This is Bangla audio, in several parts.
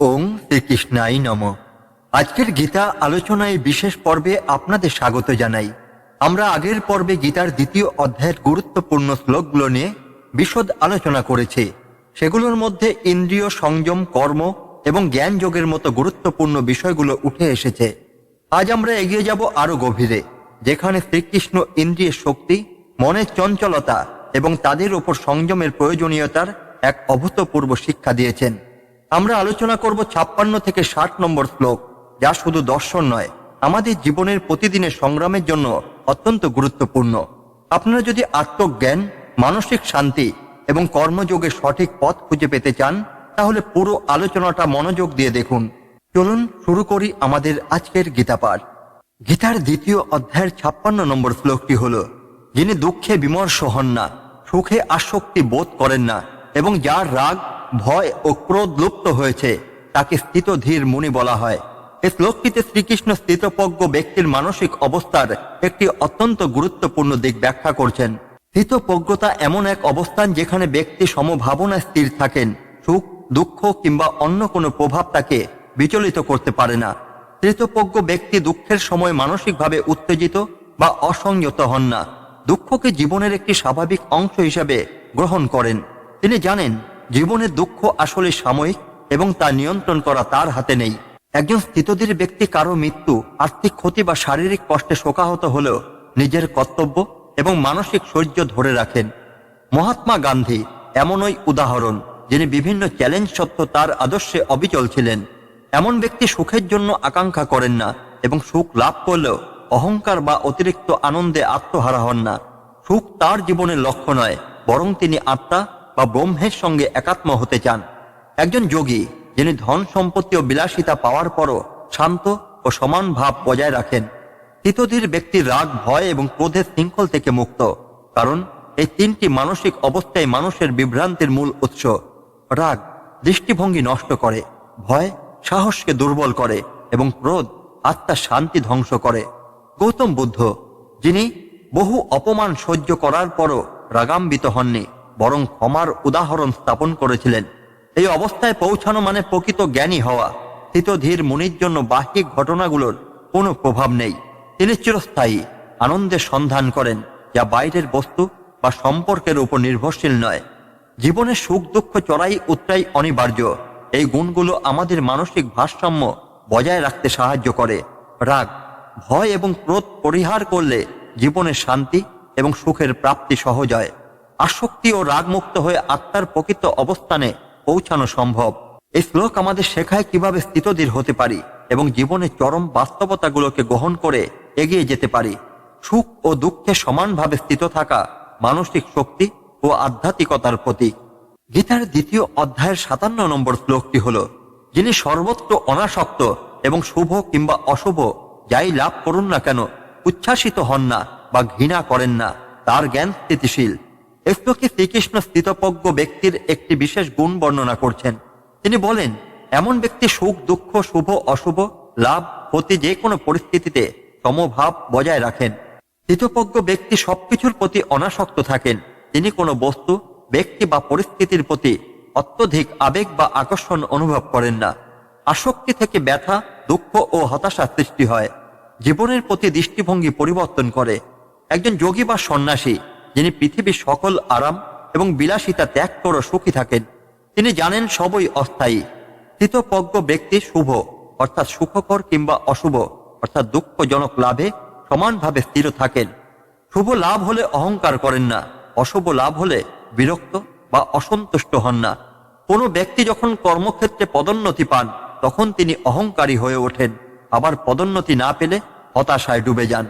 ওং শ্রীকৃষ্ণাই নম। আজকের গীতা আলোচনায় বিশেষ পর্বে আপনাদের স্বাগত জানাই। আমরা আগের পর্বে গীতার দ্বিতীয় অধ্যায়ের গুরুত্বপূর্ণ শ্লোকগুলো নিয়ে বিশদ আলোচনা করেছি। সেগুলোর মধ্যে ইন্দ্রিয়, সংযম, কর্ম এবং জ্ঞান যোগের মতো গুরুত্বপূর্ণ বিষয়গুলো উঠে এসেছে। আজ আমরা এগিয়ে যাব আরও গভীরে, যেখানে শ্রীকৃষ্ণ ইন্দ্রিয়ের শক্তি, মনের চঞ্চলতা এবং তাদের উপর সংযমের প্রয়োজনীয়তার এক অভূতপূর্ব শিক্ষা দিয়েছেন। আমরা আলোচনা করব ছাপ্পান্ন থেকে ষাট নম্বর শ্লোক, যা শুধু দর্শন নয়, আমাদের জীবনের প্রতিদিনের সংগ্রামের জন্য অত্যন্ত গুরুত্বপূর্ণ। আপনারা যদি আত্মজ্ঞান, মানসিক শান্তি এবং কর্মযোগের সঠিক পথ খুঁজে পেতে চান, তাহলে পুরো আলোচনাটা মনোযোগ দিয়ে দেখুন। চলুন শুরু করি আমাদের আজকের গীতা পাঠ। গীতার দ্বিতীয় অধ্যায়ের ছাপ্পান্ন নম্বর শ্লোকটি হল, যিনি দুঃখে বিমর্ষ হন না, সুখে আসক্তি বোধ করেন না এবং যার রাগ ভয় ও ক্রোধ লুপ্ত হয়েছে, তাকে স্থিতধীর মুনি বলা হয়। এই শ্লোকটিতে শ্রীকৃষ্ণ স্থিতপজ্ঞ ব্যক্তির মানসিক অবস্থার একটি অত্যন্ত গুরুত্বপূর্ণ দিক ব্যাখ্যা করছেন। স্থিতপজ্ঞতা এমন এক অবস্থান যেখানে ব্যক্তি সমভাবনায় স্থির থাকেন, সুখ, দুঃখ কিংবা অন্য কোনো প্রভাব তাকে বিচলিত করতে পারে না। স্থিতপজ্ঞ ব্যক্তি দুঃখের সময় মানসিকভাবে উত্তেজিত বা অসংযত হন না। দুঃখকে জীবনের একটি স্বাভাবিক অংশ হিসাবে গ্রহণ করেন। তিনি জানেন জীবনের দুঃখ আসলে সাময়িক এবং তা নিয়ন্ত্রণ করা তার হাতে নেই। একজন স্থিতধীর ব্যক্তি কারও মৃত্যু, আর্থিক ক্ষতি বা শারীরিক কষ্টে শোকাহত হলেও নিজের কর্তব্য এবং মানসিক শৌর্য ধরে রাখেন। মহাত্মা গান্ধী এমনই উদাহরণ, যিনি বিভিন্ন চ্যালেঞ্জ সত্ত্বেও তার আদর্শে অবিচল ছিলেন। এমন ব্যক্তি সুখের জন্য আকাঙ্ক্ষা করেন না এবং সুখ লাভ করলেও অহংকার বা অতিরিক্ত আনন্দে আত্মহারা হন না। সুখ তার জীবনের লক্ষ্য নয়, বরং তিনি আত্মা বা ব্রহ্মের সঙ্গে একাত্ম হতে চান। একজন যোগী, যিনি ধন সম্পত্তি ও বিলাসিতা পাওয়ার পরও শান্ত ও সমান ভাব বজায় রাখেন। স্থিতধীর ব্যক্তির রাগ, ভয় এবং ক্রোধের শৃঙ্খল থেকে মুক্ত, কারণ এই তিনটি মানসিক অবস্থায় মানুষের বিভ্রান্তির মূল উৎস। রাগ দৃষ্টিভঙ্গি নষ্ট করে, ভয় সাহসকে দুর্বল করে এবং ক্রোধ আত্মার শান্তি ধ্বংস করে। গৌতম বুদ্ধ, যিনি বহু অপমান সহ্য করার পরও রাগাম্বিত হননি। বরং ক্ষমার উদাহরণ স্থাপন করেছিলেন। এই অবস্থায় পৌঁছানো মানে প্রকৃত জ্ঞানী হওয়া। স্থিতধীর মুনির জন্য বাহ্যিক ঘটনাগুলোর কোনো প্রভাব নেই। তিনি চিরস্থায়ী আনন্দের সন্ধান করেন, যা বাইরের বস্তু বা সম্পর্কের উপর নির্ভরশীল নয়। জীবনে সুখ, দুঃখ, চড়াই উত্তরাই অনিবার্য। এই গুণগুলো আমাদের মানসিক ভারসাম্য বজায় রাখতে সাহায্য করে। রাগ, ভয় এবং ক্রোধ পরিহার করলে জীবনের শান্তি এবং সুখের প্রাপ্তি সহজ হয়। আসক্তি ও রাগমুক্ত হয়ে আত্মার প্রকৃত অবস্থানে পৌঁছানো সম্ভব। এই শ্লোক আমাদের শেখায় কীভাবে স্থিতধীর হতে পারি এবং জীবনের চরম বাস্তবতাগুলোকে গ্রহণ করে এগিয়ে যেতে পারি। সুখ ও দুঃখে সমানভাবে স্থিত থাকা মানসিক শক্তি ও আধ্যাত্মিকতার প্রতীক। গীতার দ্বিতীয় অধ্যায়ের সাতান্ন নম্বর শ্লোকটি হল, যিনি সর্বত্র অনাসক্ত এবং শুভ কিংবা অশুভ, যাই লাভ করুন না কেন, উচ্ছ্বাসিত হন না বা ঘৃণা করেন না, তার জ্ঞান স্থিতিশীল। এই শ্রীকৃষ্ণ স্থিতপজ্ঞ ব্যক্তির একটি বিশেষ গুণ বর্ণনা করছেন। তিনি বলেন, এমন ব্যক্তি সুখ, দুঃখ, শুভ, অশুভ, লাভ, ক্ষতি যে কোনো পরিস্থিতিতে সমভাব বজায় রাখেন। স্থিতপজ্ঞ ব্যক্তি সবকিছুর প্রতি অনাসক্ত থাকেন। তিনি কোনো বস্তু, ব্যক্তি বা পরিস্থিতির প্রতি অত্যধিক আবেগ বা আকর্ষণ অনুভব করেন না। আসক্তি থেকে ব্যথা, দুঃখ ও হতাশা সৃষ্টি হয়। জীবনের প্রতি দৃষ্টিভঙ্গি পরিবর্তন করে। একজন যোগী বা সন্ন্যাসী যিনি পৃথিবীর সকল আরাম এবং বিলাসিতা ত্যাগ করে সুখী থাকেন, তিনি জানেন সবই অস্থায়ী। স্থিতপজ্ঞ ব্যক্তি শুভ, অর্থাৎ সুখকর কিংবা অশুভ, অর্থাৎ দুঃখজনক লাভে সমানভাবে স্থির থাকেন। শুভ লাভ হলে অহংকার করেন না, অশুভ লাভ হলে বিরক্ত বা অসন্তুষ্ট হন না। কোনো ব্যক্তি যখন কর্মক্ষেত্রে পদোন্নতি পান, তখন তিনি অহংকারী হয়ে ওঠেন, আবার পদোন্নতি না পেলে হতাশায় ডুবে যান।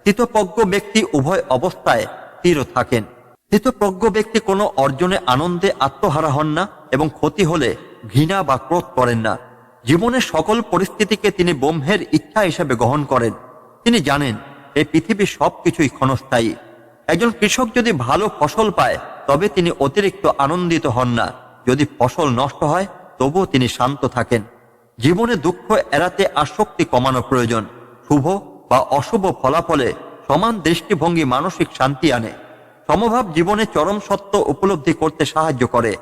স্থিতপজ্ঞ ব্যক্তি উভয় অবস্থায় স্থির থাকেন। স্থিতপ্রজ্ঞ ব্যক্তি কোনো অর্জনে আনন্দে আত্মহারা হন না এবং ক্ষতি হলে ঘৃণা বা ক্রোধ করেন না। জীবনের সকল পরিস্থিতিকে তিনি ব্রহ্মের ইচ্ছা হিসেবে গ্রহণ করেন। তিনি জানেন, এই পৃথিবীর সবকিছুই ক্ষণস্থায়ী। একজন কৃষক যদি ভালো ফসল পায়, তবে তিনি অতিরিক্ত আনন্দিত হন না। যদি ফসল নষ্ট হয়, তবুও তিনি শান্ত থাকেন। জীবনে দুঃখ এড়াতে আসক্তি কমানো প্রয়োজন। শুভ বা অশুভ ফলাফলে সমান দৃষ্টিভঙ্গি মানসিক শান্তি আনে। সমভাব জীবনে চরম সত্য উপলব্ধি করতে সাহায্য করে।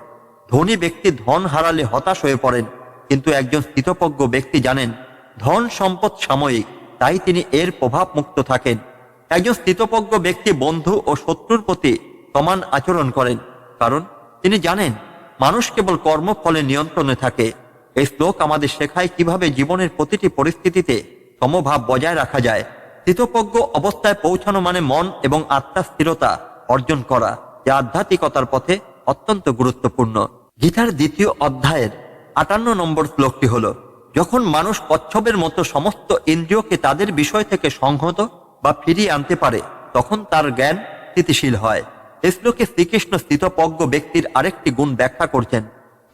ধনী ব্যক্তি ধন হারালে হতাশ হয়ে পড়েন, কিন্তু একজন স্থিতপজ্ঞ ব্যক্তি জানেন, ধন সম্পদ সাময়িক, তাই তিনি এর প্রভাব মুক্ত থাকেন। একজন স্থিতপজ্ঞ ব্যক্তি বন্ধু ও শত্রুর প্রতি সমান আচরণ করেন, কারণ তিনি জানেন, মানুষ কেবল কর্মফলে নিয়ন্ত্রণে থাকে। এই শ্লোক আমাদের শেখায় কীভাবে জীবনের প্রতিটি পরিস্থিতিতে সমভাব বজায় রাখা যায়। স্থিতপজ্ঞ অবস্থায় পৌঁছানো মানে মন এবং আত্মার স্থিরতা অর্জন করা, যা আধ্যাত্মিকতার পথে অত্যন্ত গুরুত্বপূর্ণ। গীতার দ্বিতীয় অধ্যায়ের আটান্ন নম্বর শ্লোকটি হল, যখন মানুষ কচ্ছপের মতো সমস্ত ইন্দ্রিয়কে তাদের বিষয় থেকে সংহত বা ফিরিয়ে আনতে পারে, তখন তার জ্ঞান স্থিতিশীল হয়। এই শ্লোকে শ্রীকৃষ্ণ স্থিতপজ্ঞ ব্যক্তির আরেকটি গুণ ব্যাখ্যা করছেন।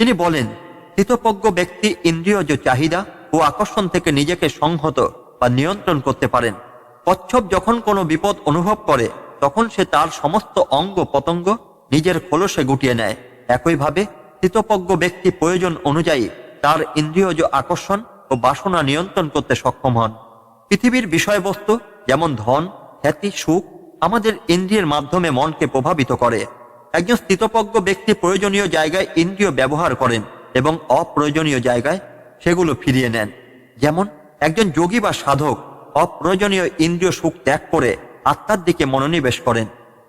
তিনি বলেন স্থিতপজ্ঞ ব্যক্তি ইন্দ্রিয়জ চাহিদা ও আকর্ষণ থেকে নিজেকে সংহত বা নিয়ন্ত্রণ করতে পারেন। কচ্ছপ যখন কোনো বিপদ অনুভব করে, তখন সে তার সমস্ত অঙ্গ পতঙ্গ নিজের খোলসে গুটিয়ে নেয়। একইভাবে স্থিতপজ্ঞ ব্যক্তি প্রয়োজন অনুযায়ী তার ইন্দ্রিয়জ আকর্ষণ ও বাসনা নিয়ন্ত্রণ করতে সক্ষম হন। পৃথিবীর বিষয়বস্তু যেমন ধন, খ্যাতি, সুখ আমাদের ইন্দ্রিয়ের মাধ্যমে মনকে প্রভাবিত করে। একজন স্থিতপজ্ঞ ব্যক্তি প্রয়োজনীয় জায়গায় ইন্দ্রিয় ব্যবহার করেন এবং অপ্রয়োজনীয় জায়গায় সেগুলো ফিরিয়ে নেন। যেমন একজন যোগী বা সাধক অপ্রয়োজনীয় ইন্দ্রিয় সুখ ত্যাগ করে আত্মার দিকে মনোনিবেশ করেন।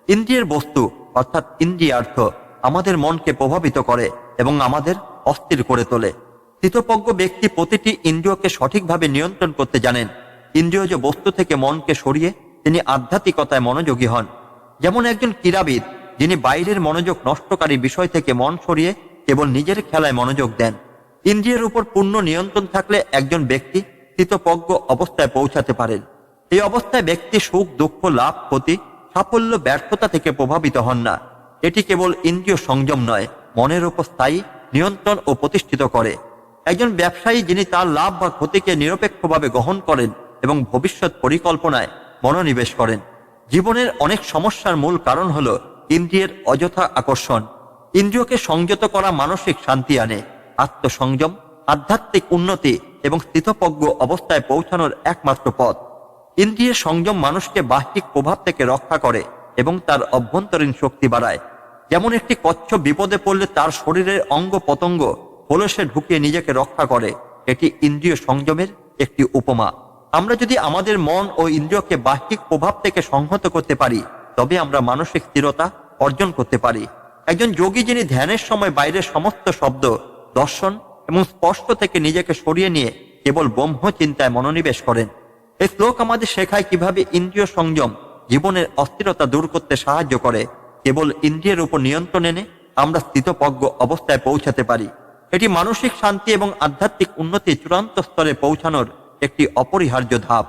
ইন্দ্রিয়ের বস্তু, অর্থাৎ ইন্দ্রিয়ার্থ, আমাদের মনকে প্রভাবিত করে এবং আমাদের অস্থির করে তোলে। স্থিতপজ্ঞ ব্যক্তি প্রতিটি ইন্দ্রিয়কে সঠিকভাবে নিয়ন্ত্রণ করতে জানেন। ইন্দ্রিয়জ বস্তু থেকে মনকে সরিয়ে তিনি আধ্যাত্মিকতায় মনোযোগী হন। যেমন একজন ক্রীড়াবিদ, যিনি বাইরের মনোযোগ নষ্টকারী বিষয় থেকে মন সরিয়ে কেবল নিজের খেলায় মনোযোগ দেন। ইন্দ্রিয়ের উপর পূর্ণ নিয়ন্ত্রণ থাকলে একজন ব্যক্তি স্থিতপজ্ঞ অবস্থায় পৌঁছাতে পারেন এই অবস্থায় ব্যক্তি সুখ, দুঃখ, লাভ, ক্ষতি, সাফল্য, ব্যর্থতা থেকে প্রভাবিত হন না। এটি কেবল ইন্দ্রিয় সংযম নয়, মনের উপর স্থায়ী, নিয়ন্ত্রণ ও প্রতিষ্ঠিত করে। একজন ব্যবসায়ী যিনি তার লাভ বা ক্ষতিকে নিরপেক্ষভাবে গ্রহণ করেন এবং ভবিষ্যৎ পরিকল্পনায় মনোনিবেশ করেন। জীবনের অনেক সমস্যার মূল কারণ হল ইন্দ্রিয়ের অযথা আকর্ষণ। ইন্দ্রিয়কে সংযত করা মানসিক শান্তি আনে, আত্মসংযম, আধ্যাত্মিক উন্নতি এবং স্থিতপজ্ঞ অবস্থায় পৌঁছানোর একমাত্র পথ। ইন্দ্রিয়ের সংযম মানুষকে বাহ্যিক প্রভাব থেকে রক্ষা করে এবং তার অভ্যন্তরীণ শক্তি বাড়ায়। যেমন একটি কচ্ছপ বিপদে পড়লে তার শরীরের অঙ্গ পতঙ্গ হোলসে ঢুকিয়ে নিজেকে রক্ষা করে, এটি ইন্দ্রিয় সংযমের একটি উপমা। আমরা যদি আমাদের মন ও ইন্দ্রিয়কে বাহ্যিক প্রভাব থেকে সংহত করতে পারি, তবে আমরা মানসিক স্থিরতা অর্জন করতে পারি। একজন যোগী যিনি ধ্যানের সময় বাইরের সমস্ত শব্দ, দর্শন এবং স্পষ্ট থেকে নিজেকে সরিয়ে নিয়ে কেবল ব্রহ্ম চিন্তায় মনোনিবেশ করেন। এই শ্লোক আমাদের শেখায় কীভাবে ইন্দ্রিয় সংযম জীবনের অস্থিরতা দূর করতে সাহায্য করে। কেবল ইন্দ্রিয়ের উপর নিয়ন্ত্রণ এনে আমরা স্থিতপজ্ঞ অবস্থায় পৌঁছাতে পারি। এটি মানসিক শান্তি এবং আধ্যাত্মিক উন্নতি চূড়ান্ত স্তরে পৌঁছানোর একটি অপরিহার্য ধাপ।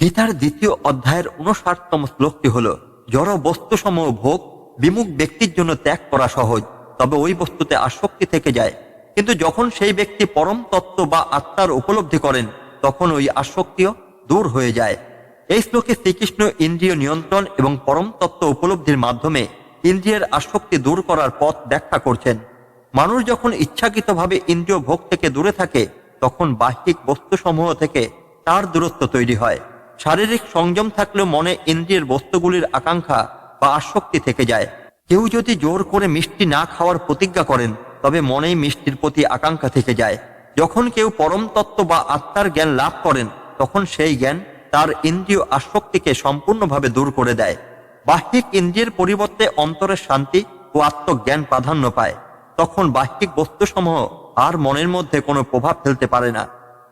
গীতার দ্বিতীয় অধ্যায়ের উনষাটতম শ্লোকটি হল, জড় বস্তুসমূহ ভোগ, বিমুখ ব্যক্তির জন্য ত্যাগ করা সহজ, তবে ওই বস্তুতে আসক্তি থেকে যায়। কিন্তু যখন সেই ব্যক্তি পরম তত্ত্ব বা আত্মার উপলব্ধি করেন, তখন ওই আসক্তিও দূর হয়ে যায়। এই শ্লোকে শ্রীকৃষ্ণ ইন্দ্রিয় নিয়ন্ত্রণ এবং পরম তত্ত্ব উপলব্ধির মাধ্যমে ইন্দ্রিয়ের আসক্তি দূর করার পথ ব্যাখ্যা করছেন। মানুষ যখন ইচ্ছাকৃতভাবে ইন্দ্রিয় ভোগ থেকে দূরে থাকে, তখন বাহ্যিক বস্তুসমূহ থেকে তার দূরত্ব তৈরি হয়। শারীরিক সংযম থাকলেও মনে ইন্দ্রিয়ের বস্তুগুলির আকাঙ্ক্ষা বা আসক্তি থেকে যায়। কেউ যদি জোর করে মিষ্টি না খাওয়ার প্রতিজ্ঞা করেন তবে মনেই মিষ্টির প্রতি আকাঙ্ক্ষা থেকে যায়। যখন কেউ পরম তত্ত্ব বা আত্মার জ্ঞান লাভ করেন, তখন সেই জ্ঞান তার ইন্দ্রিয় আসক্তিকে সম্পূর্ণভাবে দূর করে দেয়। বাহ্যিক ইন্দ্রিয়ের পরিবর্তে অন্তরের শান্তি ও আত্মজ্ঞান প্রাধান্য পায়। তখন বাহ্যিক বস্তুসমূহ আর মনের মধ্যে কোনো প্রভাব ফেলতে পারে না।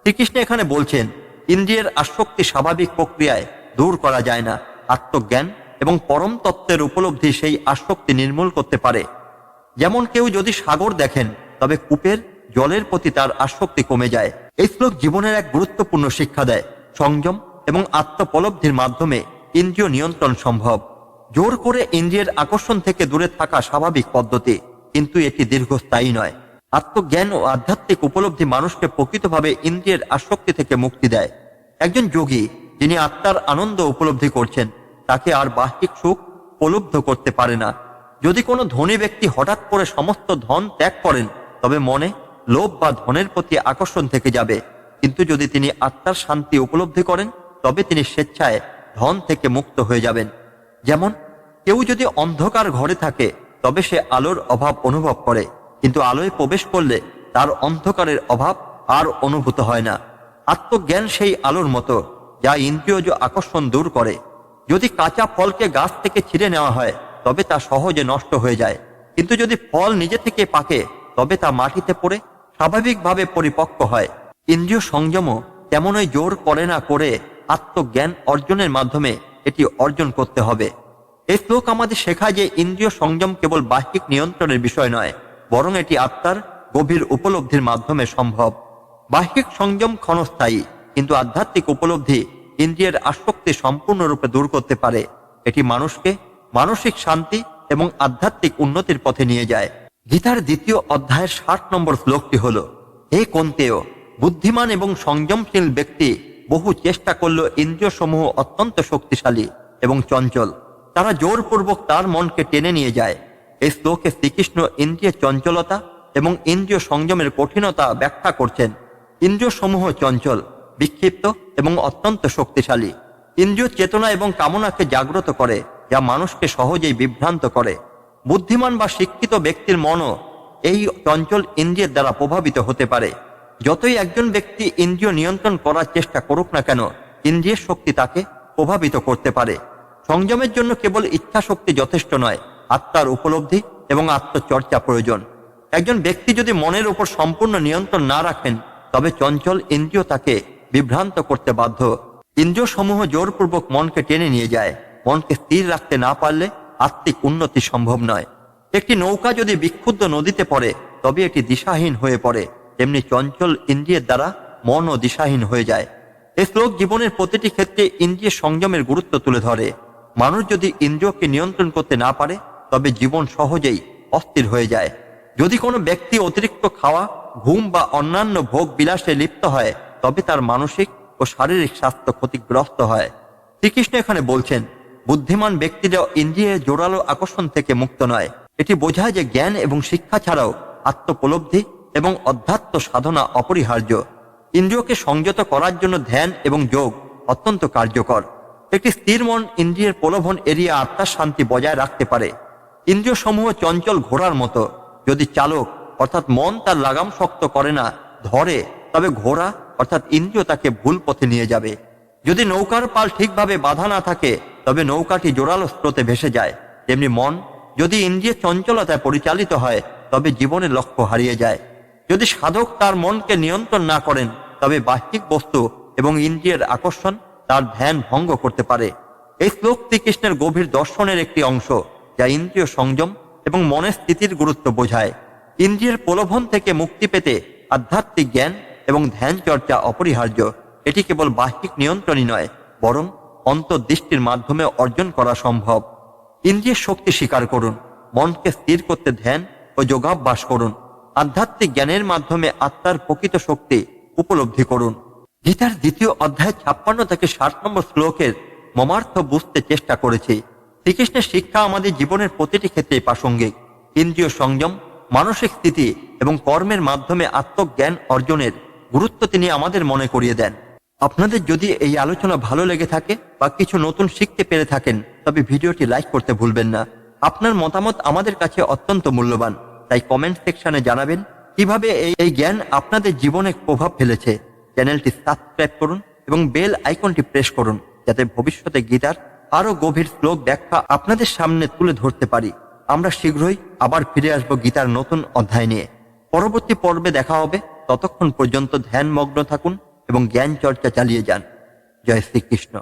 শ্রীকৃষ্ণ এখানে বলছেন, ইন্দ্রিয়ের আসক্তি স্বাভাবিক প্রক্রিয়ায় দূর করা যায় না। আত্মজ্ঞান এবং পরম তত্ত্বের উপলব্ধি সেই আসক্তি নির্মূল করতে পারে। যেমন কেউ যদি সাগর দেখেন, তবে কূপের জলের প্রতি তার আসক্তি কমে যায়। এই শ্লোক জীবনের এক গুরুত্বপূর্ণ শিক্ষা দেয়। সংযম এবং আত্মপলব্ধির মাধ্যমে ইন্দ্রিয় নিয়ন্ত্রণ সম্ভব। জোর করে ইন্দ্রিয়ের আকর্ষণ থেকে দূরে থাকা স্বাভাবিক পদ্ধতি, কিন্তু এটি দীর্ঘস্থায়ী নয়। আত্মজ্ঞান ও আধ্যাত্মিক উপলব্ধি মানুষকে প্রকৃতভাবে ইন্দ্রিয়ের আসক্তি থেকে মুক্তি দেয়। একজন যোগী, যিনি আত্মার আনন্দ উপলব্ধি করছেন, তাকে আর বাহ্যিক সুখ উপলব্ধ করতে পারে না। যদি কোনো ধনী ব্যক্তি হঠাৎ করে সমস্ত ধন ত্যাগ করেন, তবে মনে, লোভ বা ধনের প্রতি আকর্ষণ থেকে যাবে। কিন্তু যদি তিনি আত্মার শান্তি উপলব্ধি করেন, তবে তিনি স্বেচ্ছায় ধন থেকে মুক্ত হয়ে যাবেন। যেমন, কেউ যদি অন্ধকার ঘরে থাকে, তবে সে আলোর অভাব অনুভব করে। কিন্তু আলোয় প্রবেশ করলে তার অন্ধকারের অভাব আর অনুভূত হয় না। আত্মজ্ঞান সেই আলোর মতো, যা ইন্দ্রিয়জ আকর্ষণ দূর করে। যদি কাঁচা ফলকে গাছ থেকে ছিঁড়ে নেওয়া হয় তবে তা সহজে নষ্ট হয়ে যায়। কিন্তু যদি ফল নিজে থেকে পাকে, তবে তা মাটিতে পড়ে, স্বাভাবিকভাবে পরিপক্ক হয়। ইন্দ্রিয় সংযমও তেমনই জোর করে না করে আত্মজ্ঞান অর্জনের মাধ্যমে এটি অর্জন করতে হবে। এই শ্লোক আমাদের শেখায় যে ইন্দ্রিয় সংযম কেবল বাহ্যিক নিয়ন্ত্রণের বিষয় নয়, বরং এটি আত্মার গভীর উপলব্ধির মাধ্যমে সম্ভব। বাহ্যিক সংযম ক্ষণস্থায়ী, কিন্তু আধ্যাত্মিক উপলব্ধি ইন্দ্রিয়ের আসক্তি সম্পূর্ণরূপে দূর করতে পারে। এটি মানুষকে মানসিক শান্তি এবং আধ্যাত্মিক উন্নতির পথে নিয়ে যায়। গীতার দ্বিতীয় অধ্যায়ের ষাট নম্বর শ্লোকটি হল, হে কন্তেয়, বুদ্ধিমান এবং সংযমশীল ব্যক্তি বহু চেষ্টা করল ইন্দ্রিয় সমূহ অত্যন্ত শক্তিশালী এবং চঞ্চল। তারা জোরপূর্বক তার মনকে টেনে নিয়ে যায়। এই শ্লোকে শ্রীকৃষ্ণ ইন্দ্রিয় চঞ্চলতা এবং ইন্দ্রিয় সংযমের কঠিনতা ব্যাখ্যা করছেন। ইন্দ্রিয় সমূহ চঞ্চল, বিক্ষিপ্ত এবং অত্যন্ত শক্তিশালী। ইন্দ্রিয় চেতনা এবং কামনাকে জাগ্রত করে। যা মানুষকে সহজেই বিভ্রান্ত করে। বুদ্ধিমান বা শিক্ষিত ব্যক্তির মনও এই চঞ্চল ইন্দ্রিয়ের দ্বারা প্রভাবিত হতে পারে। যতই একজন ব্যক্তি ইন্দ্রিয় নিয়ন্ত্রণ করার চেষ্টা করুক না কেন, ইন্দ্রিয়ের শক্তি তাকে প্রভাবিত করতে পারে। সংযমের জন্য কেবল ইচ্ছা শক্তি যথেষ্ট নয়, আত্মার উপলব্ধি এবং আত্মচর্চা প্রয়োজন। একজন ব্যক্তি যদি মনের উপর সম্পূর্ণ নিয়ন্ত্রণ না রাখেন, তবে চঞ্চল ইন্দ্রিয় তাকে বিভ্রান্ত করতে বাধ্য। ইন্দ্রিয় সমূহ জোরপূর্বক মনকে টেনে নিয়ে যায়। মনকে স্থির রাখতে না পারলে আত্মিক উন্নতি সম্ভব নয়। একটি নৌকা যদি বিক্ষুব্ধ নদীতে পড়ে, তবে এটি দিশাহীন হয়ে পড়ে। তেমনি চঞ্চল ইন্দ্রিয়ের দ্বারা মনও দিশাহীন হয়ে যায়। এ শ্লোক জীবনের প্রতিটি ক্ষেত্রে ইন্দ্রিয় সংযমের গুরুত্ব তুলে ধরে। মানুষ যদি ইন্দ্রিয়কে নিয়ন্ত্রণ করতে না পারে, তবে জীবন সহজেই অস্থির হয়ে যায়। যদি কোনো ব্যক্তি অতিরিক্ত খাওয়া, ঘুম বা অন্যান্য ভোগ বিলাসে লিপ্ত হয়, তবে তার মানসিক ও শারীরিক স্বাস্থ্য ক্ষতিগ্রস্ত হয়। শ্রীকৃষ্ণ এখানে বলছেন বুদ্ধিমান ব্যক্তিরা ইন্দ্রিয়ের জোরালো আকর্ষণ থেকে মুক্ত নয়। এটি বোঝায় যে জ্ঞান এবং শিক্ষা ছাড়াও আত্মপলব্ধি এবং অধ্যাত্ম সাধনা অপরিহার্য। ইন্দ্রিয়কে সংযত করার জন্য ধ্যান এবং যোগ অত্যন্ত কার্যকর। একটি স্থির মন ইন্দ্রিয়ের প্রলোভন এড়িয়ে আত্মার শান্তি বজায় রাখতে পারে। ইন্দ্রিয় সমূহ চঞ্চল ঘোড়ার মতো। যদি চালক, অর্থাৎ মন, তার লাগাম শক্ত করে না, ধরে, তবে ঘোড়া, অর্থাৎ ইন্দ্রিয় তাকে ভুল পথে নিয়ে যাবে। যদি নৌকার পাল ঠিকভাবে বাধা না থাকে তবে নৌকাটি জোরালো স্রোতে ভেসে যায়। তেমনি মন যদি ইন্দ্রিয় চঞ্চলতায় পরিচালিত হয়, তবে জীবনের লক্ষ্য হারিয়ে যায়। যদি সাধক তার মনকে নিয়ন্ত্রণ না করেন, তবে বাহ্যিক বস্তু এবং ইন্দ্রিয়ের আকর্ষণ তার ধ্যান ভঙ্গ করতে পারে। এই শ্লোক শ্রীকৃষ্ণের গভীর দর্শনের একটি অংশ, যা ইন্দ্রিয় সংযম এবং মনের স্থিতির গুরুত্ব বোঝায়। ইন্দ্রিয়ের প্রলোভন থেকে মুক্তি পেতে আধ্যাত্মিক জ্ঞান এবং ধ্যান চর্চা অপরিহার্য। এটি কেবল বাহ্যিক নিয়ন্ত্রণই নয়, বরং অন্তর্দৃষ্টির মাধ্যমে অর্জন করা সম্ভব। ইন্দ্রিয়ের শক্তি স্বীকার করুন, মনকে স্থির করতে ধ্যান ও যোগাভ্যাস করুন। আধ্যাত্মিক জ্ঞানের মাধ্যমে আত্মার প্রকৃত শক্তি উপলব্ধি করুন। গীতার দ্বিতীয় অধ্যায় ছাপ্পান্ন থেকে ষাট নম্বর শ্লোকের মমার্থ বুঝতে চেষ্টা করেছি। শ্রীকৃষ্ণের শিক্ষা আমাদের জীবনের প্রতিটি ক্ষেত্রে প্রাসঙ্গিক। ইন্দ্রিয় সংযম, মানসিক স্থিতি এবং কর্মের মাধ্যমে আত্মজ্ঞান অর্জনের গুরুত্ব তিনি আমাদের মনে করিয়ে দেন। আপনাদের যদি এই আলোচনা ভালো লেগে থাকে বা কিছু নতুন শিখতে পেরে থাকেন, তবে ভিডিওটি লাইক করতে ভুলবেন না। আপনার মতামত আমাদের কাছে অত্যন্ত মূল্যবান। তাই কমেন্ট সেকশনে জানাবেন কীভাবে এই জ্ঞান আপনাদের জীবনে প্রভাব ফেলেছে। চ্যানেলটি সাবস্ক্রাইব করুন এবং বেল আইকনটি প্রেস করুন, যাতে ভবিষ্যতে গীতার আরও গভীর শ্লোক ব্যাখ্যা আপনাদের সামনে তুলে ধরতে পারি। আমরা শীঘ্রই আবার ফিরে আসব গীতার নতুন অধ্যায় নিয়ে। পরবর্তী পর্বে দেখা হবে। ততক্ষণ পর্যন্ত ধ্যানমগ্ন থাকুন। এবং জ্ঞান চর্চা চালিয়ে যান। জয় শ্রীকৃষ্ণ।